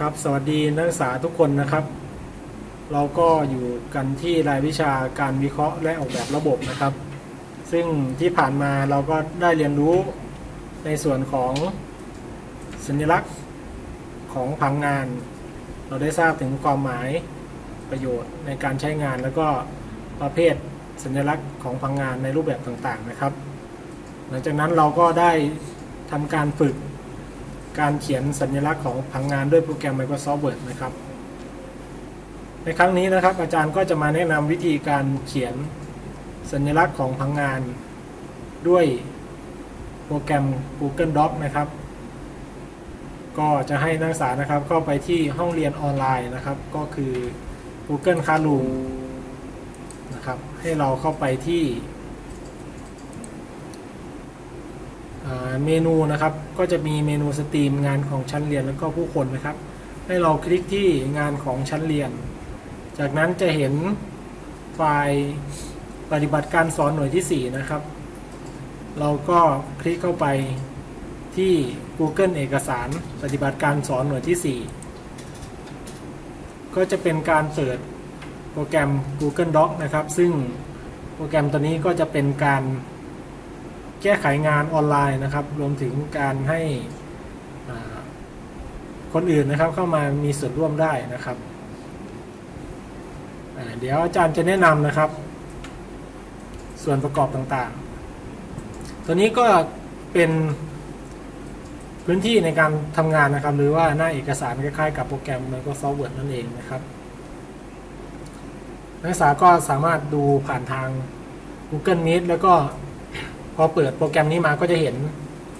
ครับ สวัสดีนักศึกษาทุกคนนะครับ เราก็อยู่กันที่รายวิชาการวิเคราะห์และออกแบบระบบนะครับ ซึ่งที่ผ่านมาเราก็ได้เรียนรู้ในส่วนของสัญลักษณ์ของผังงาน เราได้ทราบถึงความหมายประโยชน์ในการใช้งาน แล้วก็ประเภทสัญลักษณ์ของผังงานในรูปแบบต่างๆนะครับ หลังจากนั้นเราก็ได้ทำการฝึก การเขียนสัญลักษณ์ของผังงานด้วยโปรแกรม Microsoft Word นะครับ ในครั้งนี้นะครับอาจารย์ก็จะมาแนะนำวิธีการเขียนสัญลักษณ์ของผังงานด้วยโปรแกรม Google Doc นะครับ ก็จะให้นักศึกษานะครับเข้าไปที่ห้องเรียนออนไลน์นะครับ ก็คือ Google Classroom นะครับ ให้เราเข้าไปที่ อ่า เมนูนะครับ ก็จะมีเมนูสตรีมงานของชั้นเรียนแล้วก็ผู้คนนะครับ ให้เราคลิกที่งานของชั้นเรียน จากนั้นจะเห็นไฟล์ปฏิบัติการสอนหน่วยที่ 4 นะครับ เราก็คลิกเข้าไปที่ Google เอกสาร ปฏิบัติการสอนหน่วยที่ 4 ก็จะเป็นการเปิดโปรแกรม Google Doc นะครับ ซึ่งโปรแกรมตัวนี้ก็จะเป็นการ แก้ไขงานออนไลน์นะครับ รวมถึงการให้คนอื่นนะครับเข้ามามีส่วนร่วมได้นะครับ เดี๋ยวอาจารย์จะแนะนำนะครับ ส่วนประกอบต่างๆ ตัวนี้ก็เป็นพื้นที่ในการทำงานนะครับ หรือว่าหน้าเอกสารคล้ายๆกับโปรแกรม Microsoft Word นั่นเองนะครับนักศึกษาก็สามารถดูผ่านทาง Google Meet แล้วก็ พอเปิดโปรแกรมนี้มาก็จะเห็น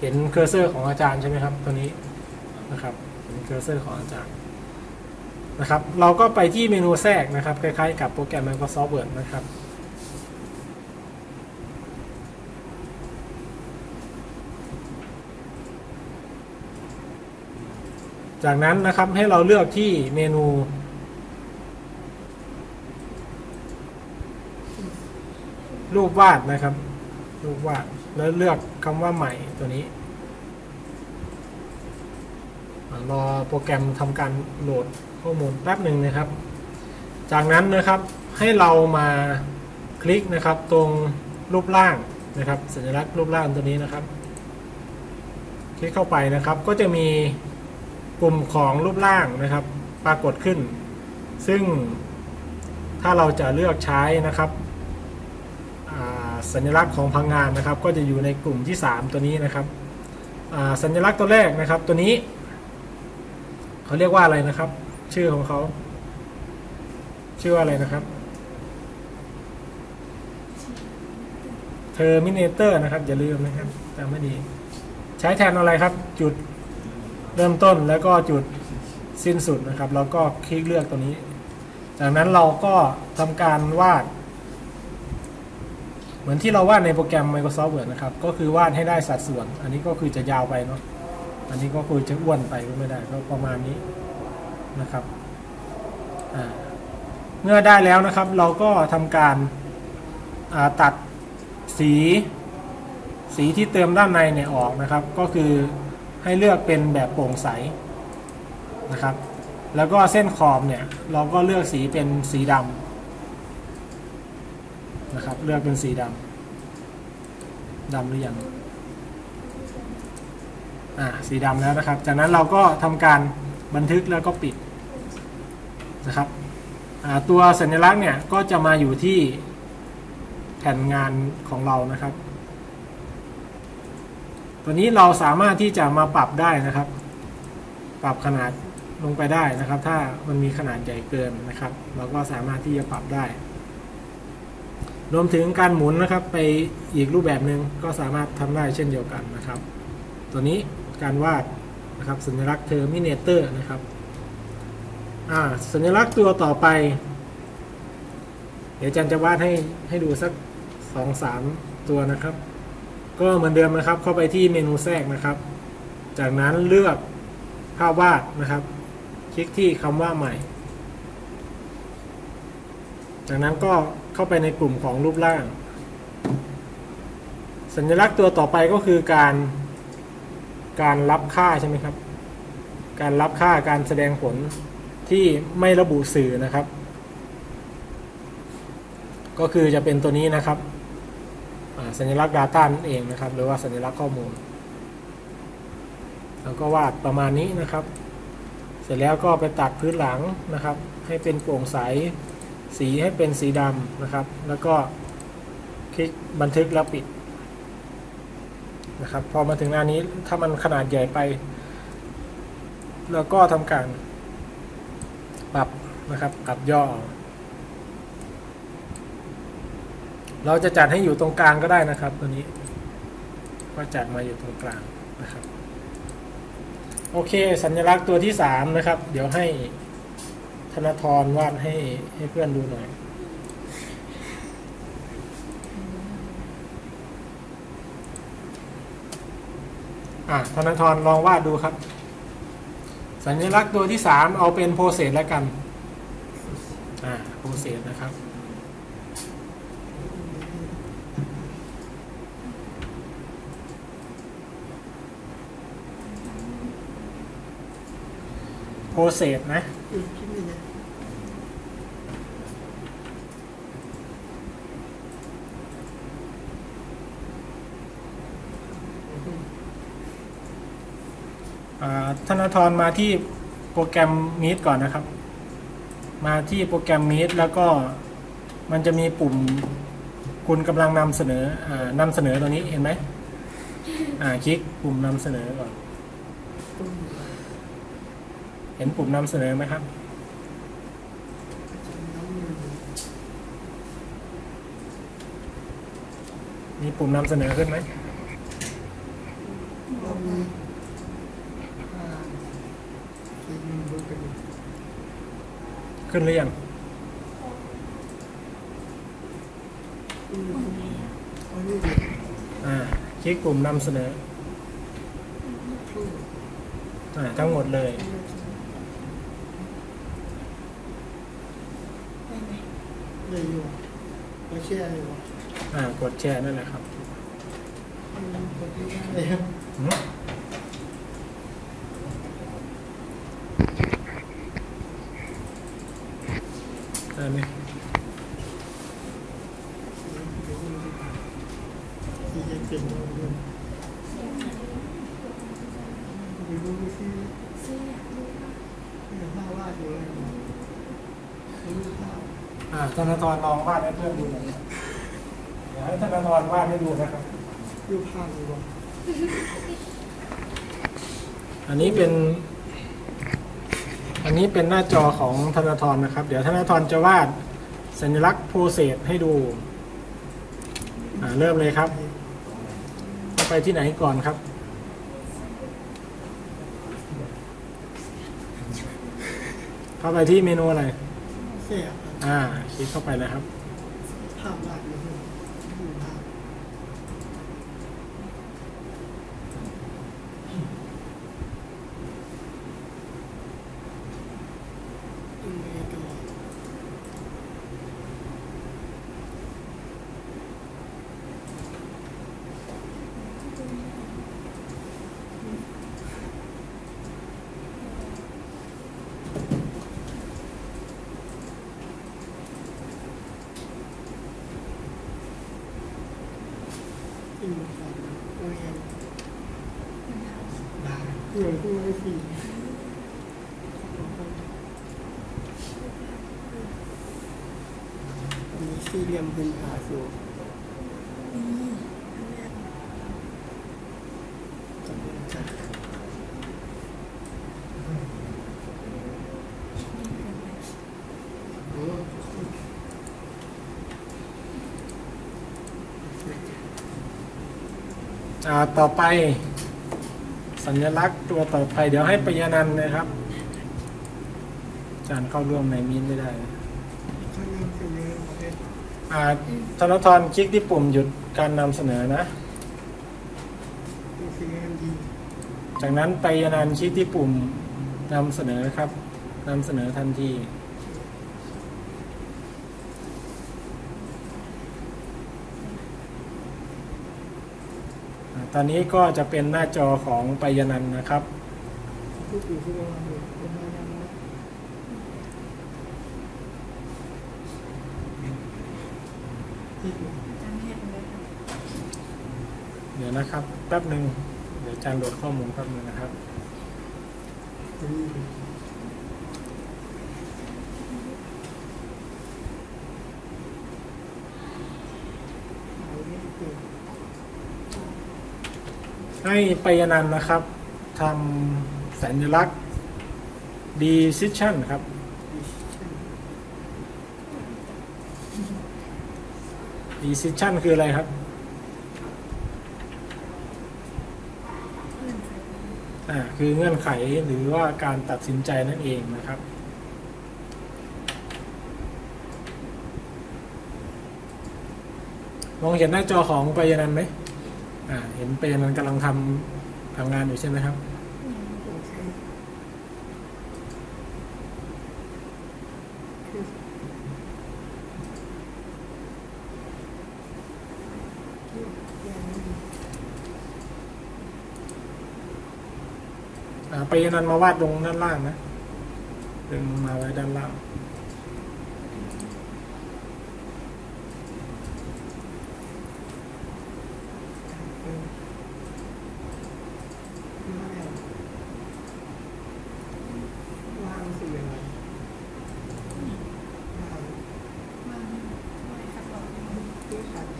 เห็นเคอร์เซอร์ของอาจารย์ใช่ไหมครับ ตัวนี้นะครับเห็นเคอร์เซอร์ของอาจารย์นะครับ เราก็ไปที่เมนูแทรกนะครับ คล้ายๆกับโปรแกรม Microsoft Word นะครับจากนั้นนะครับให้เราเลือกที่เมนู รูปวาดนะครับ รูปวาดแล้วเลือกคำว่าใหม่ตัวนี้รอโปรแกรมทำการโหลดข้อมูลแป๊บหนึ่งนะครับ จากนั้นนะครับให้เรามาคลิกนะครับตรงรูปร่างนะครับ สัญลักษณ์รูปร่างตัวนี้นะครับ คลิกเข้าไปนะครับก็จะมีกลุ่มของรูปร่างนะครับ ปรากฏขึ้น ซึ่งถ้าเราจะเลือกใช้นะครับ สัญลักษณ์ของพังงานนะครับ ก็จะอยู่ในกลุ่มที่ 3 ตัวนี้นะครับสัญลักษณ์ตัวแรกนะครับ ตัวนี้เขาเรียกว่าอะไรนะครับ ชื่อของเขาชื่อว่าอะไรนะครับ Terminator นะครับ อย่าลืมนะครับจำไม่ดี ใช้แทนอะไรครับ จุดเริ่มต้นแล้วก็จุดสิ้นสุดนะครับ แล้วก็คลิกเลือกตัวนี้ จากนั้นเราก็ทำการวาด เหมือนที่เราวาดในโปรแกรม Microsoft Word นะครับ ก็คือวาดให้ได้สัดส่วน อันนี้ก็คือจะยาวไปเนาะ อันนี้ก็คือจะอ้วนไปก็ไม่ได้ ก็ประมาณนี้นะครับ เมื่อได้แล้วนะครับ เราก็ทำการาตัดสี สีที่เติมด้านในเนี่ยออกนะครับ ก็คือให้เลือกเป็นแบบโปร่งใสนะครับ แล้วก็เส้นขอบเนี่ย เราก็เลือกสีเป็นสีดำ นะครับ เลือกเป็นสีดำดำหรือยังอ่าสีดำแล้วนะครับ จากนั้นเราก็ทำการบันทึกแล้วก็ปิดนะครับตัวสัญลักษณ์เนี่ยก็จะมาอยู่ที่แผ่นงานของเรานะครับ ตัวนี้เราสามารถที่จะมาปรับได้นะครับ ปรับขนาดลงไปได้นะครับ ถ้ามันมีขนาดใหญ่เกินนะครับ เราก็สามารถที่จะปรับได้ รวมถึงการหมุนนะครับไปอีกรูปแบบหนึ่งก็สามารถทำได้เช่นเดียวกันนะครับ ตัวนี้การวาดนะครับสัญลักษณ์ Terminator นะครับอ่าสัญลักษณ์ตัวต่อไป เดี๋ยวอาจันจะวาดให้ให้ดูสักสองสามตัวนะครับ ก็เหมือนเดิมนะครับเข้าไปที่เมนูแทรกนะครับ จากนั้นเลือกภาพวาดนะครับ คลิกที่คำว่าใหม่ จากนั้นก็ เข้าไปในกลุ่มของรูปร่าง สัญลักษณ์ตัวต่อไปก็คือการการรับค่าใช่ไหมครับ การรับค่าการแสดงผลที่ไม่ระบุสื่อนะครับ ก็คือจะเป็นตัวนี้นะครับ สัญลักษณ์ Data นั่นเองนะครับ หรือว่าสัญลักษณ์ข้อมูล แล้วก็วาดประมาณนี้นะครับ เสร็จแล้วก็ไปตัดพื้นหลังนะครับ ให้เป็นโปร่งใส สีให้เป็นสีดำนะครับ แล้วก็คลิกบันทึกแล้วปิดนะครับ พอมาถึงหน้านี้ถ้ามันขนาดใหญ่ไป แล้วก็ทำการปรับนะครับปรับย่อ เราจะจัดให้อยู่ตรงกลางก็ได้นะครับ ตัวนี้ ก็จัดมาอยู่ตรงกลางนะครับ โอเค สัญลักษณ์ตัวที่สามนะครับ เดี๋ยวให้ ธนทรวาดให้ให้เพื่อนดูหน่อยอะธนทรลองวาดดูครับ สัญลักษณ์ตัวที่สามเอาเป็นโพเซสแล้วกัน อ่าโพเซสนะครับ โพเซสนะอืมคิดไม่ได้อ่าธนาธรมาที่โปรแกรม Meet ก่อนนะครับ มาที่โปรแกรม Meet แล้วก็มันจะมีปุ่มคุณกำลังนำเสนออานำเสนอตัวนี้เห็นไหมอ่าคลิกปุ่มนำเสนอก่อน เห็นปุ่มนำเสนอไหมครับ มีปุ่มนำเสนอขึ้นไหมขึ้นหรือยังอ่าคลิกปุ่มนำเสนออ่าทั้งหมดเลย เลยอยู่ไม่เชื่อเลยวะอ่ากดแชร์นั่นแหละครับมันกดไม่ได้เลยครับ หืมได้ไหม ที่จะเป็นเราด้วยดูดูสิเดี๋ยวภาพวาดอยู่เลยดูภาพ อ่าธนาธรลองวาดให้เพื่อนดูหน่อยเดี๋ยวให้ธนาธรวาดให้ดูนะครับดูภาพดีกว่าอันนี้เป็น อันนี้เป็นหน้าจอของธนาธรนะครับ เดี๋ยวธนาธรจะวาดสัญลักษณ์โพเซสให้ดู อ่าเริ่มเลยครับเข้าไปที่ไหนก่อนครับเข้าไปที่เมนูอะไร เสีย อ่าคลิกเข้าไปนะครับภาพวาดอยู่เลยดูภาพอืมไม่ดู อืมครับโอเคได้ เหมือนพูดไม่สิมีสี่เหลี่ยมพื้นผาสูงต่อไป สัญลักษณ์ตัวต่อไปเดี๋ยวให้ปยานันนะครับอาจารย์เข้าร่วมในมีนไม่ได้นะข้างหน้าคือเนื้อประเภทอ่าธนทรคลิกที่ปุ่มหยุดการนำเสนอนะ จากนั้นไปยานันคลิกที่ปุ่มนำเสนอครับนำเสนอทันที ตอนนี้ก็จะเป็นหน้าจอของไปยนันนะครับเนี่ยนะเดี๋ยวนะครับ แป๊บหนึ่งเดี๋ยวอาจารโหลดข้อมูลแป๊บหนึ่งนะครับ ที่ หายไม่เกิด ให้ไปยนันนะครับทำสัญลักษณ์ decision ครับ decision คืออะไรครับอ่าคือเงื่อนไขหรือว่าการตัดสินใจนั่นเองนะครับมองเห็นหน้าจอของไปยนันไหม อ่าเห็นไปยนันต์กำลังทำทำงานอยู่ใช่ไหมครับ อ่าไปยนันต์มาวาดลงด้านล่างนะดึงมาไว้ด้านล่าง คือไม่เอาวางสื่ออะไรวาง มาไม่ขัดหรอก ที่ขาดไป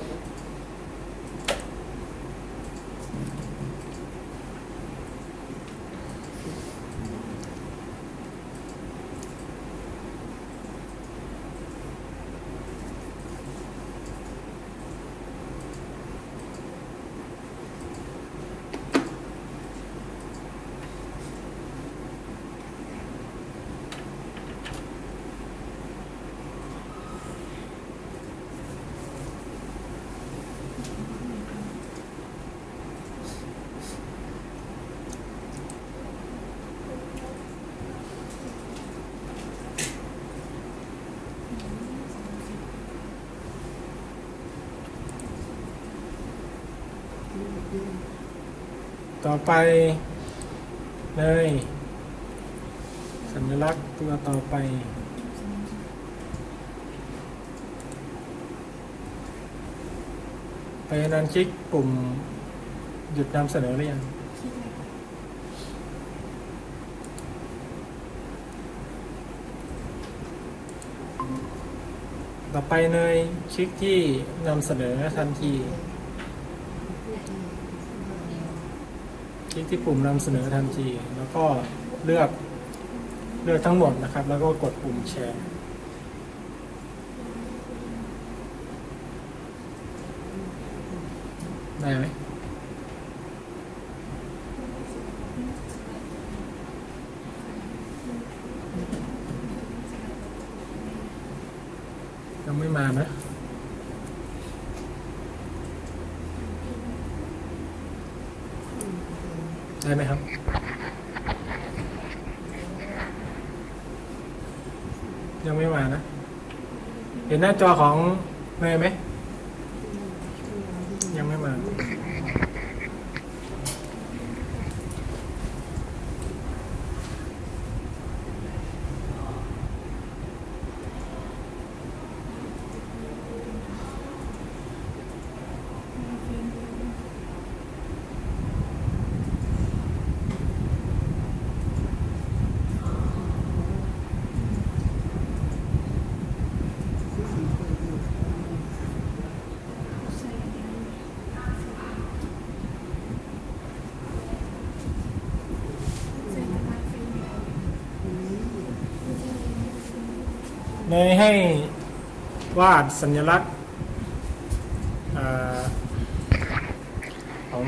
ต่อไปเลย สัญลักษณ์ตัวต่อไป ไปนันคลิกปุ่ม หยุดนำเสนอหรือยังต่อไปเนยคลิกที่นำเสนอทันที ลิกที่ปุ่มนำเสนอทันที แล้วก็เลือกเลือกทั้งหมดนะครับ แล้วก็กดปุ่มแชร์ได้ไหมยังไม่มานะ ได้ไหมครับ ยังไม่มานะ เห็ นหน้าจอของเนยไหม ยังไม่มา ใช่เซ็นทรัลฟิล์ม เนยให้วาดสัญลักษณ์ของ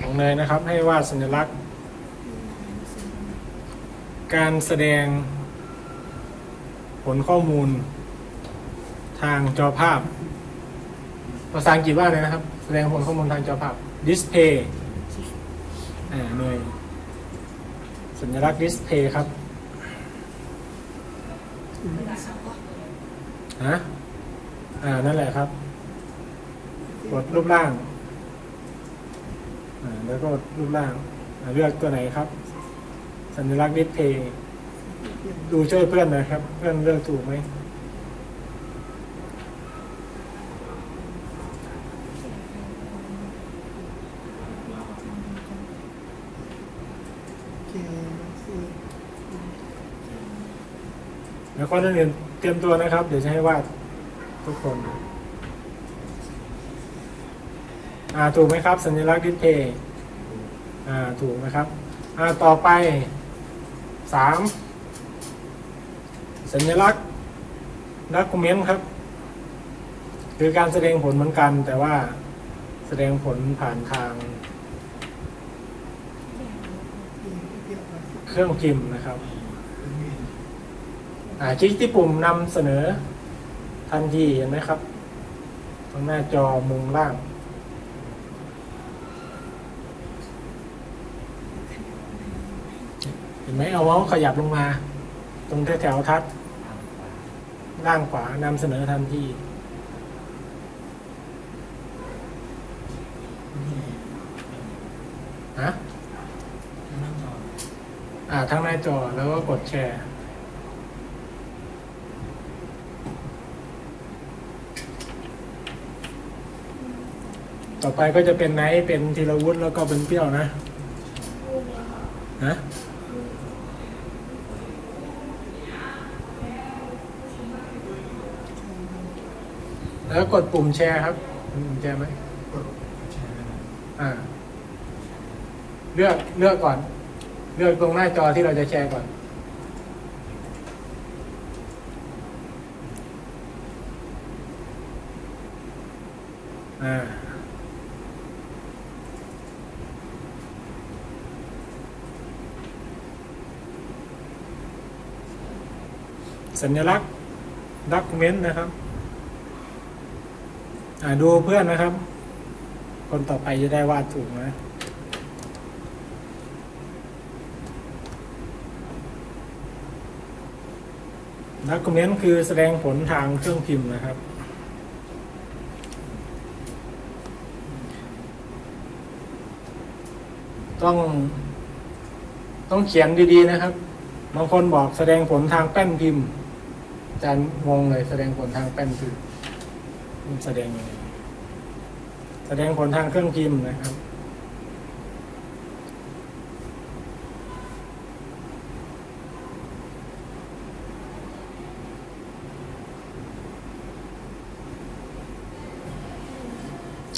ของเนยนะครับ ให้วาดสัญลักษณ์ การแสดงผลข้อมูลทางจอภาพ ภาษาอังกฤษว่าอะไรนะครับ แสดงผลข้อมูลทางจอภาพ display อ่าเนยสัญลักษณ์ display ครับ ฮะอ่านั่นแหละครับ กดรูปร่าง อ่า แล้วก็รูปร่างอ่าเลือกตัวไหนครับ สัญลักษณ์ดิสเพย์ดูช่วยเพื่อนนะครับ เพื่อนเลือกถูกไหมแล้วคนอื่นๆ เตรียมตัวนะครับ เดี๋ยวจะให้วาดทุกคนอ่าถูกไหมครับ สัญลักษณ์ดิสเพย์อ่าถูกนะครับอ่าต่อไปสามสัญลักษณ์ดักเมนต์ครับ คือการแสดงผลเหมือนกัน แต่ว่าแสดงผลผ่านทาง เครื่องพิมพ์นะครับ คลิกที่ปุ่มนำเสนอทันทีเห็นไหมครับ ตรงหน้าจอมุมล่าง เห็นไหมเอาเมาส์ขยับลงมา ตรงแถวทัดล่างขวานำเสนอทันทีฮะอ่าทั้งหน้าจอแล้วก็กดแชร์ ต่อไปก็จะเป็นไนท์เป็นธีรวุฒิแล้วก็เป็นเปรี้ยวนะฮะแล้วกดปุ่มแชร์ครับปุ่มแชร์ไหมอ่า เลือกเลือกก่อน เลือกตรงหน้าจอที่เราจะแชร์ก่อนอ่า สัญลักษณ์ด็อกเมนต์นะครับอ่าดูเพื่อนนะครับ คนต่อไปจะได้วาดถูกนะนักคอมเมนต์คือแสดงผลทางเครื่องพิมพ์นะครับ ต้อง ต้องเขียนดีๆนะครับ บางคนบอกแสดงผลทางแป้นพิมพ์ อาจารย์งงเลยแสดงผลทางแป้นพิมพ์มันแสดงยังไงแสดงผลทางเครื่องพิมพ์นะครับ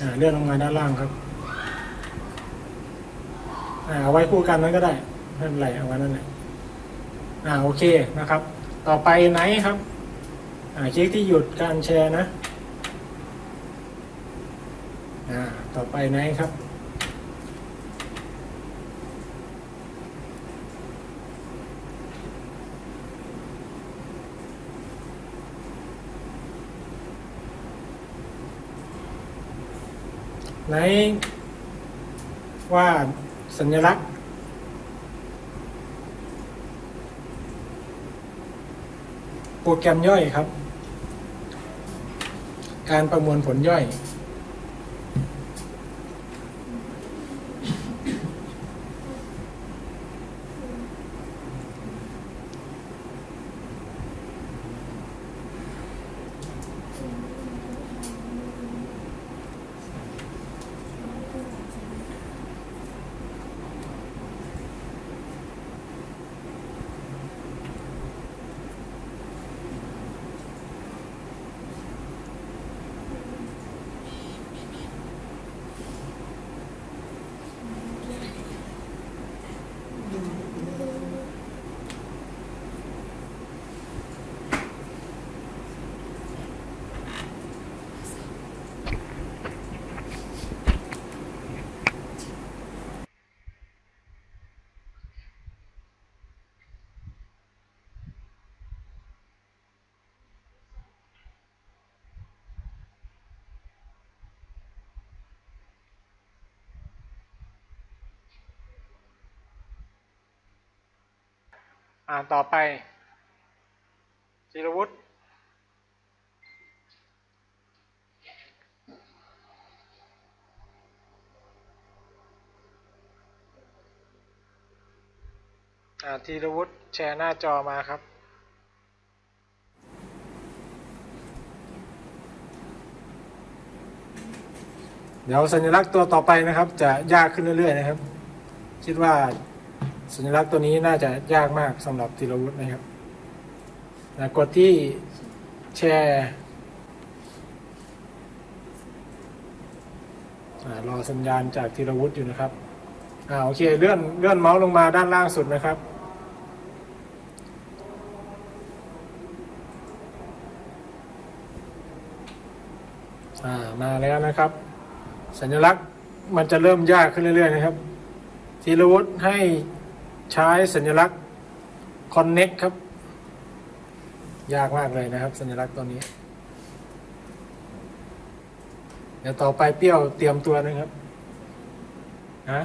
อ่าเลื่อนลงมาด้านล่างครับอ่าเอาไว้คู่กันนั้นก็ได้ไม่เป็นไรเอาไว้นั่นแหละอ่าโอเคนะครับ ต่อไปไหนครับคลิกที่หยุดการแชร์นะต่อไปไหนครับไหนว่าสัญลักษณ์ โปรแกรมย่อยครับ การประมวลผลย่อย อ่านต่อไปจิรวุฒิอ่าธีรวุฒิแชร์หน้าจอมาครับ เดี๋ยวสัญลักษณ์ตัวต่อไปนะครับ จะยากขึ้นเรื่อยๆนะครับ คิดว่า สัญลักษณ์ตัวนี้น่าจะยากมากสำหรับธีรวุฒินะครับนะกดที่แชร์รอสัญญาณจากธีรวุฒิอยู่นะครับอ่าโอเคเลื่อนเลื่อนเมาส์ลงมาด้านล่างสุดนะครับอ่ามาแล้วนะครับ สัญลักษณ์มันจะเริ่มยากขึ้นเรื่อยๆนะครับธีรวุฒิให้ ใช้สัญลักษณ์ connect ครับ ยากมากเลยนะครับ สัญลักษณ์ตัวนี้ เดี๋ยวต่อไปเปรี้ยวเตรียมตัวนะครับฮะ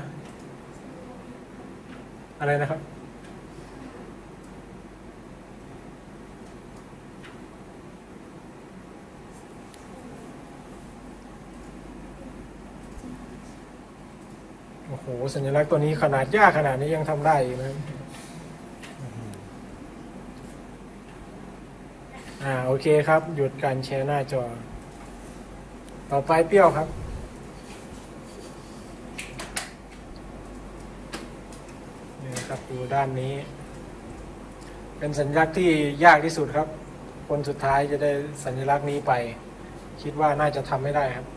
อะไรนะครับ โอ้โหสัญลักษณ์ตัวนี้ขนาดยากขนาดนี้ยังทำได้อยู่นะอ่าโอเคครับ หยุดการแชร์หน้าจอ ต่อไปเปรี้ยวครับ นี่ครับดูด้านนี้ เป็นสัญลักษณ์ที่ยากที่สุดครับ คนสุดท้ายจะได้สัญลักษณ์นี้ไป คิดว่าน่าจะทำไม่ได้ครับ อ่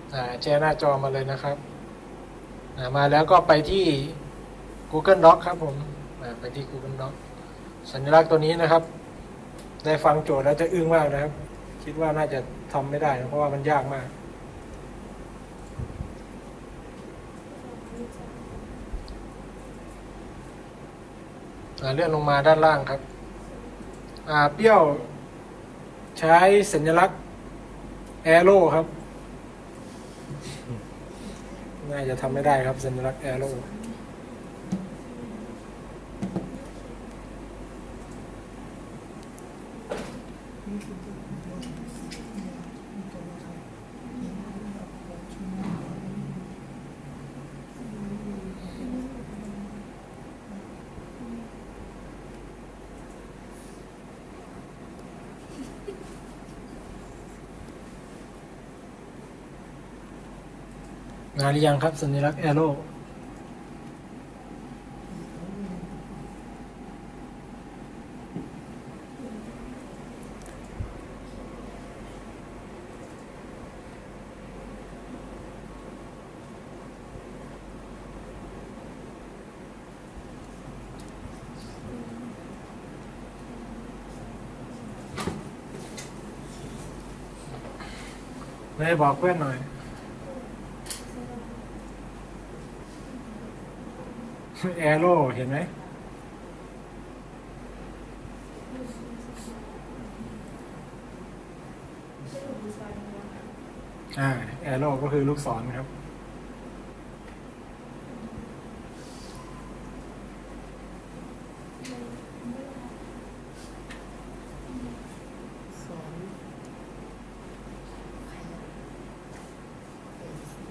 า แชร์หน้าจอมาเลยนะครับ มาแล้วก็ไปที่ Google Doc ครับผมไปที่ Google Doc สัญลักษณ์ตัวนี้นะครับ ได้ฟังโจทย์แล้วจะอึ้งมากนะครับ คิดว่าน่าจะทำไม่ได้นะเพราะว่ามันยากมาก เลื่อนลงมาด้านล่างครับ เปรี้ยวใช้สัญลักษณ์ arrow ครับ น่าจะทำไม่ได้ครับสัญลักษณ์โร มาหรือยังครับสัญลักษณ์ arrow ไม่บอกเพื่อนหน่อย แอโร่เห็นไหมอ่าแอโร่ก็คือลูกศรครับ สอนใครอะเอซี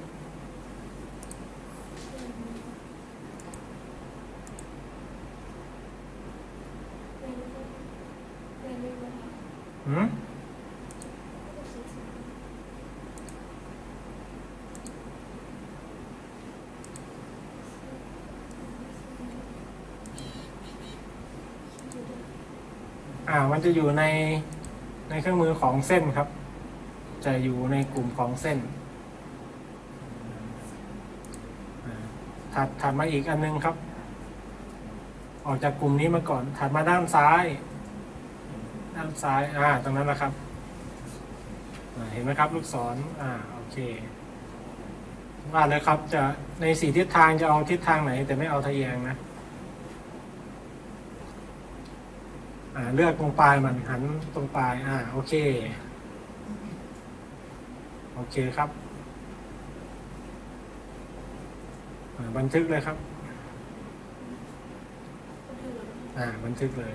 หืมอ่า มันจะอยู่ในในเครื่องมือของเส้นครับ จะอยู่ในกลุ่มของเส้น ถัดถัดมาอีกอันนึงครับ ออกจากกลุ่มนี้มาก่อน ถัดมาด้านซ้าย ด้านซ้าย อ่า ตรงนั้นนะครับ เห็นไหมครับ ลูกศร อ่า โอเคว่าแล้วครับ จะในสี่ทิศทางจะเอาทิศทางไหน แต่ไม่เอาทะแยงนะ อ่าเลือกตรงปลายมันหันตรงปลาย อ่า โอเค โอเคครับบันทึกเลยครับ อ่า บันทึกเลย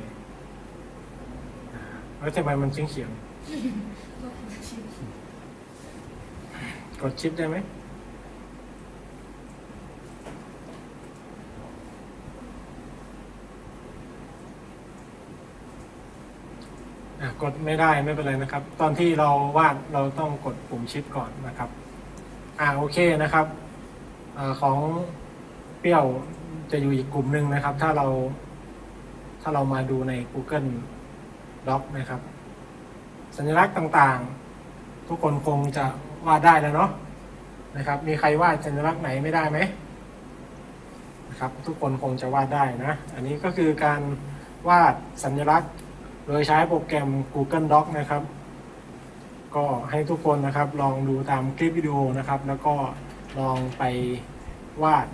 แล้วทำไมมันเฉียงเฉียงกดชิปได้ไหม กดไม่ได้ไม่เป็นไรนะครับ ตอนที่เราวาดเราต้องกดปุ่มชิปก่อนนะครับ อ่าโอเคนะครับอของเปรี้ยวจะอยู่อีกกลุ่มหนึ่งนะครับ ถ้าเราถ้าเรามาดูใน Google Doc นะครับ สัญลักษณ์ต่างๆ ทุกคนคงจะวาดได้แล้วเนาะนะครับ มีใครวาดสัญลักษณ์ไหนไม่ได้ไหมนะครับ ทุกคนคงจะวาดได้นะ อันนี้ก็คือการวาดสัญลักษณ์ โดยใช้โปรแกรม Google Doc นะครับ ก็ให้ทุกคนนะครับลองดูตามคลิปวิดีโอนะครับ แล้วก็ลองไปวาด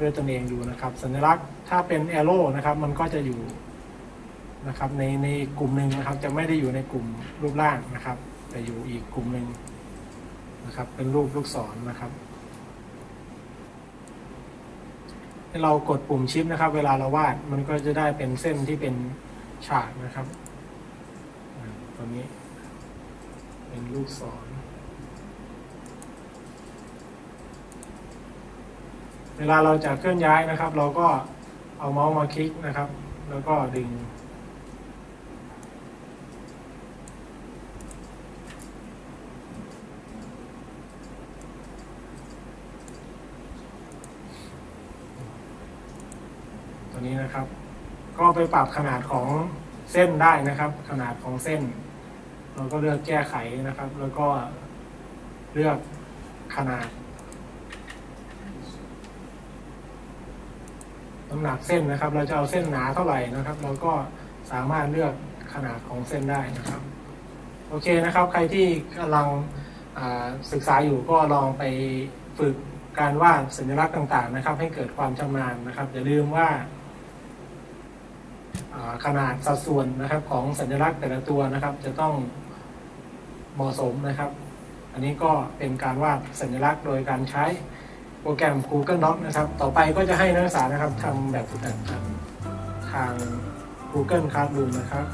ด้วยตนเองดูนะครับ สัญลักษณ์ถ้าเป็น arrow นะครับ มันก็จะอยู่นะครับในในกลุ่มหนึ่งนะครับ จะไม่ได้อยู่ในกลุ่มรูปร่างนะครับ แต่อยู่อีกกลุ่มหนึ่งนะครับ เป็นรูปลูกศรนะครับให้เรากดปุ่มชิปนะครับ เวลาเราวาดมันก็จะได้เป็นเส้นที่เป็น ฉากนะครับตัวนี้ เป็นลูกศร เวลาเราจะเคลื่อนย้ายนะครับ เราก็เอาเมาส์มาคลิกนะครับ แล้วก็ดึงตัวนี้นะครับ ก็ไปปรับขนาดของเส้นได้นะครับ ขนาดของเส้น เราก็เลือกแก้ไขนะครับ แล้วก็เลือกขนาดน้ำหนักเส้นนะครับ เราจะเอาเส้นหนาเท่าไหร่นะครับ เราก็สามารถเลือกขนาดของเส้นได้นะครับ โอเคนะครับ ใครที่กำลังศึกษาอยู่ก็ลองไปฝึกการวาดสัญลักษณ์ต่างๆ นะครับ ให้เกิดความชำนาญนะครับอย่าลืมว่า ขนาดสัดส่วนนะครับของสัญลักษณ์แต่ละตัวนะครับ จะต้องเหมาะสมนะครับ อันนี้ก็เป็นการวาดสัญลักษณ์โดยการใช้โปรแกรม Google Doc นะครับ ต่อไปก็จะให้นักศึกษานะครับทำแบบฝึกหัดทางทาง Google Classroom นะครับ